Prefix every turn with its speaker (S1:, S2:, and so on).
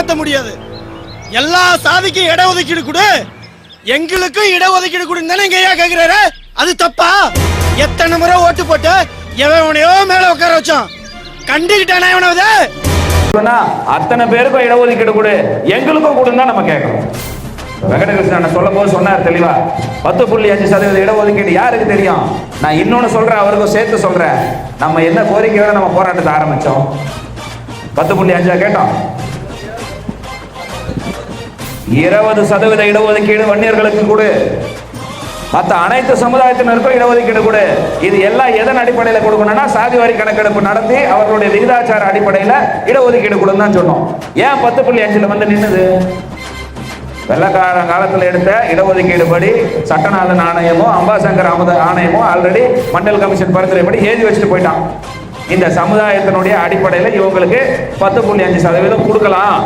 S1: ஏமாத்த முடியாது. எல்லா சாதிக்கும் இட ஒதுக்கீடு கொடு. எங்களுக்கும் இடஒதுக்கீடு கொடுன்னு தானே எங்க ஐயா கேக்குறாரு. அது தப்பா? எத்தனை முறை ஓட்டு போட்டு எவன் உனையோ மேல உட்கார வச்சான்? கண்டுகிட்டானா இவனவது
S2: சொன்னா அத்தனை பேருக்கும் இடஒதுக்கீடு கொடு. எங்களுக்கும் கொடுன்னு தான் நம்ம கேட்கணும் வெங்கடகிருஷ்ணன் சொல்லும் போது சொன்னார் தெளிவா. பத்து புள்ளி அஞ்சு சதவீத இடஒதுக்கீடு யாருக்கு தெரியும்? நான் இன்னொன்னு சொல்றேன் அவருக்கும் சேர்த்து சொல்றேன். நம்ம என்ன கோரிக்கையோட நம்ம போராட்டத்தை ஆரம்பிச்சோம்? பத்து புள்ளி அஞ்சா கேட்டோம். இருபது சதவீத இடஒதுக்கீடு வன்னியர்களுக்கு கொடு. மற்ற அனைத்து சமுதாயத்தினருக்கும் இடஒதுக்கீடு கொடு. இது எல்லாம் எதன் அடிப்படையில் கொடுக்கணும்னா சாதி வாரி கணக்கெடுப்பு நடத்தி அவர்களுடைய விகிதாச்சார அடிப்படையில் இடஒதுக்கீடு கொடுன்னு தான் சொன்னோம். ஏன் பத்து புள்ளி அஞ்சில் வந்து நின்னுது? வெள்ளக்கார காலத்தில் எடுத்த இடஒதுக்கீடு படி சட்டநாதன் ஆணையமோ அம்பாசங்கர் அமுத ஆணையமோ ஆல்ரெடி மண்டல் கமிஷன் பரிந்துரைப்படி எழுதி வச்சுட்டு போயிட்டான். இந்த சமுதாயத்தினுடைய அடிப்படையில் இவங்களுக்கு பத்து புள்ளி அஞ்சு சதவீதம் கொடுக்கலாம்.